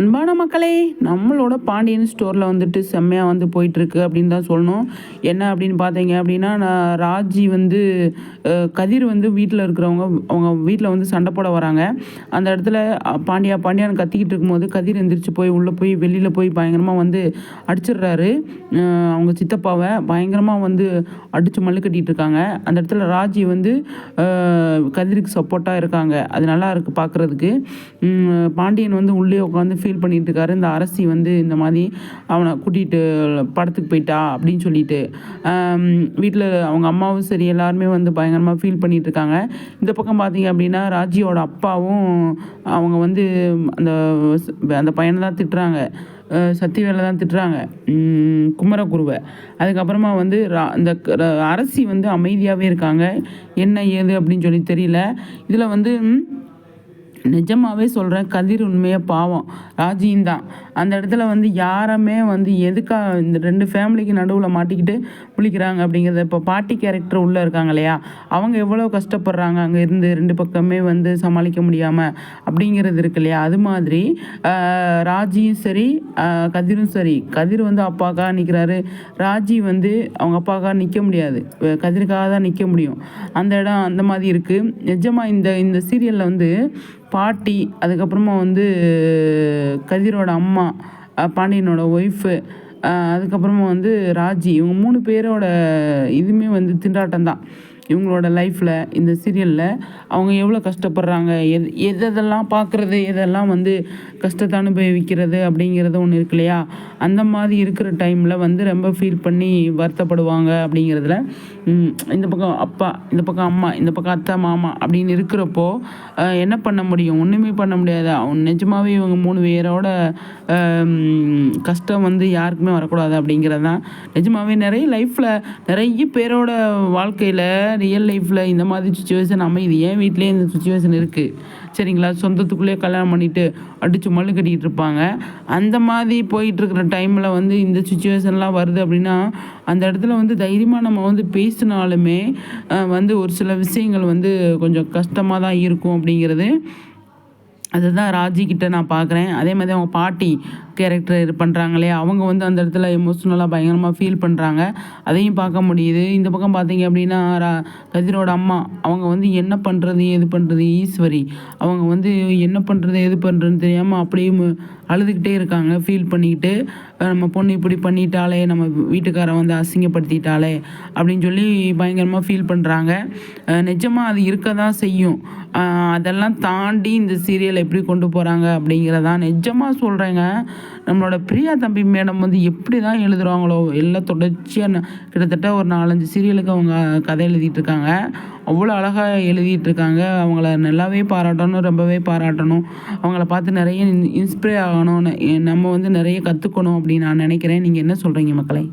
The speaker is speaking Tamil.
அன்பான மக்களே நம்மளோட பாண்டியன் ஸ்டோரில் வந்துட்டு செம்மையாக வந்து போயிட்டுருக்கு அப்படின்னு தான் சொல்லணும். என்ன அப்படின்னு பார்த்தீங்க அப்படின்னா நான் ராஜி வந்து கதிர் வந்து வீட்டில் இருக்கிறவங்க அவங்க வீட்டில் வந்து சண்டை போட வராங்க. அந்த இடத்துல பாண்டியா பாண்டியான்னு கத்திக்கிட்டு இருக்கும்போது கதிர் எந்திரிச்சு போய் உள்ளே போய் வெளியில் போய் பயங்கரமாக வந்து அடிச்சிடுறாரு. அவங்க சித்தப்பாவை பயங்கரமாக வந்து அடித்து மல்லு கட்டிகிட்டு இருக்காங்க. அந்த இடத்துல ராஜி வந்து கதிருக்கு சப்போர்ட்டாக இருக்காங்க. அது நல்லா இருக்குது பார்க்குறதுக்கு பாண்டியன் வந்து உள்ளே உட்காந்து ஃபீல் பண்ணிகிட்டு இருக்காரு இந்த அரசி வந்து இந்த மாதிரி அவனை கூட்டிகிட்டு படத்துக்கு போயிட்டா அப்படின்னு சொல்லிட்டு. வீட்டில் அவங்க அம்மாவும் சரி எல்லாருமே வந்து பயங்கரமாக ஃபீல் பண்ணிகிட்ருக்காங்க இருக்காங்க இந்த பக்கம் பார்த்தீங்க அப்படின்னா ராஜியோட அப்பாவும் அவங்க வந்து அந்த அந்த பையனை தான் திட்டுறாங்க. அஹ் சத்திவேலை தான் திட்டுறாங்க. குமரகுருவை. அதுக்கப்புறமா வந்து ரா- இந்த க- ர- அரசி வந்து அமைதியாகவே இருக்காங்க. என்ன ஏது அப்படின்னு சொல்லி தெரியல. இதில் வந்து நிஜமாகவே நிஜமாவே சொல்கிறேன் கதிர் உண்மையாக பாவம். ராஜியும் தான். அந்த இடத்துல வந்து யாருமே வந்து எதுக்காக இந்த ரெண்டு ஃபேமிலிக்கு நடுவில் மாட்டிக்கிட்டு முழிக்கிறாங்க அப்படிங்கிறத இப்போ பாட்டி கேரக்டர் உள்ளே இருக்காங்க இல்லையா? அவங்க எவ்வளோ கஷ்டப்படுறாங்க அங்கே இருந்து ரெண்டு பக்கமே வந்து சமாளிக்க முடியாமல் அப்படிங்கிறது இருக்கு இல்லையா? அது மாதிரி ராஜியும் சரி கதிரும் சரி. கதிர் வந்து அப்பாக்காக நிற்கிறாரு ராஜி வந்து அவங்க அப்பாக்காக நிற்க முடியாது. கதிருக்காக தான் நிற்க முடியும். அந்த இடம் அந்த மாதிரி இருக்குது நிஜமாக இந்த இந்த சீரியலில் வந்து பாட்டி அதுக்கப்புறமா வந்து கதிரோட அம்மா பாண்டியனோட ஒய்ஃபு அதுக்கப்புறமா வந்து ராஜி. இவங்க மூணு பேரோட இதுவுமே வந்து திண்டாட்டம் தான் இவங்களோட லைஃப்பில் இந்த சீரியலில் அவங்க எவ்வளோ கஷ்டப்படுறாங்க? எது எதெல்லாம் பார்க்குறது? எதெல்லாம் வந்து கஷ்டத்தை அனுபவிக்கிறது அப்படிங்கிறது ஒன்று இருக்கு இல்லையா? அந்த மாதிரி இருக்கிற டைமில் வந்து ரொம்ப ஃபீல் பண்ணி வருத்தப்படுவாங்க அப்படிங்கிறதுல இந்த பக்கம் அப்பா இந்த பக்கம் அம்மா இந்த பக்கம் அத்தை மாமா அப்படின்னு இருக்கிறப்போ என்ன பண்ண முடியும்? ஒன்றுமே பண்ண முடியாது. அவங்க நிஜமாவே இவங்க மூணு பேரோட கஷ்டம் வந்து யாருக்குமே வரக்கூடாது அப்படிங்கிறது தான் நிஜமாகவே நிறைய லைஃப்பில் நிறைய பேரோட வாழ்க்கையில் ரியல் லைஃப்பில் இந்த மாதிரி சுச்சுவேஷன் அமையுது. ஏன் வீட்லேயே இந்த சுச்சுவேஷன் இருக்குது சரிங்களா? சொந்தத்துக்குள்ளேயே கல்யாணம் பண்ணிட்டு அடித்து மல்லு கட்டிக்கிட்டு இருப்பாங்க. அந்த மாதிரி போயிட்டுருக்கிற டைமில் வந்து இந்த சுச்சுவேஷன்லாம் வருது அப்படின்னா அந்த இடத்துல வந்து தைரியமாக நம்ம வந்து பேசினாலுமே வந்து ஒரு சில விஷயங்கள் வந்து கொஞ்சம் கஷ்டமாக தான் இருக்கும் அப்படிங்கிறது அதுதான் ராஜி கிட்ட நான் பார்க்குறேன் அதே மாதிரி அவங்க பாட்டி கேரக்டர் பண்ணுறாங்களே அவங்க வந்து அந்த இடத்துல எமோஷ்னலாக பயங்கரமாக ஃபீல் பண்ணுறாங்க அதையும் பார்க்க முடியுது. இந்த பக்கம் பார்த்தீங்க அப்படின்னா ரா- கதிரோட அம்மா அவங்க வந்து என்ன பண்ணுறது எது பண்ணுறது ஈஸ்வரி. அவங்க வந்து என்ன பண்ணுறது எது பண்ணுறதுன்னு தெரியாமல் அப்படியே அழுதுகிட்டே இருக்காங்க ஃபீல் பண்ணிக்கிட்டு. நம்ம பொண்ணு இப்படி பண்ணிட்டாலே நம்ம வீட்டுக்காரன் வந்து அசிங்கப்படுத்திட்டாலே அப்படின்னு சொல்லி பயங்கரமாக ஃபீல் பண்ணுறாங்க நிஜமாக அது இருக்க தான் செய்யும் அதெல்லாம் தாண்டி இந்த சீரியலை எப்படி கொண்டு போகிறாங்க அப்படிங்கிறதான் நிஜமாக சொல்கிறேங்க நம்மளோட பிரியா தம்பி மேடம் வந்து எப்படி தான் எழுதுகிறாங்களோ எல்லாம் தொடர்ச்சியாக கிட்டத்தட்ட ஒரு நாலஞ்சு சீரியலுக்கு அவங்க கதை எழுதிட்டு இருக்காங்க. அவ்வளோ அழகாக எழுதிட்டு இருக்காங்க. அவங்கள நல்லாவே பாராட்டணும் ரொம்பவே பாராட்டணும். அவங்கள பார்த்து நிறைய இன்ஸ்பிரே ஆகணும். நம்ம வந்து நிறைய கற்றுக்கணும் அப்படின்னு நான் நினைக்கிறேன். நீங்கள் என்ன சொல்கிறீங்க மக்களை?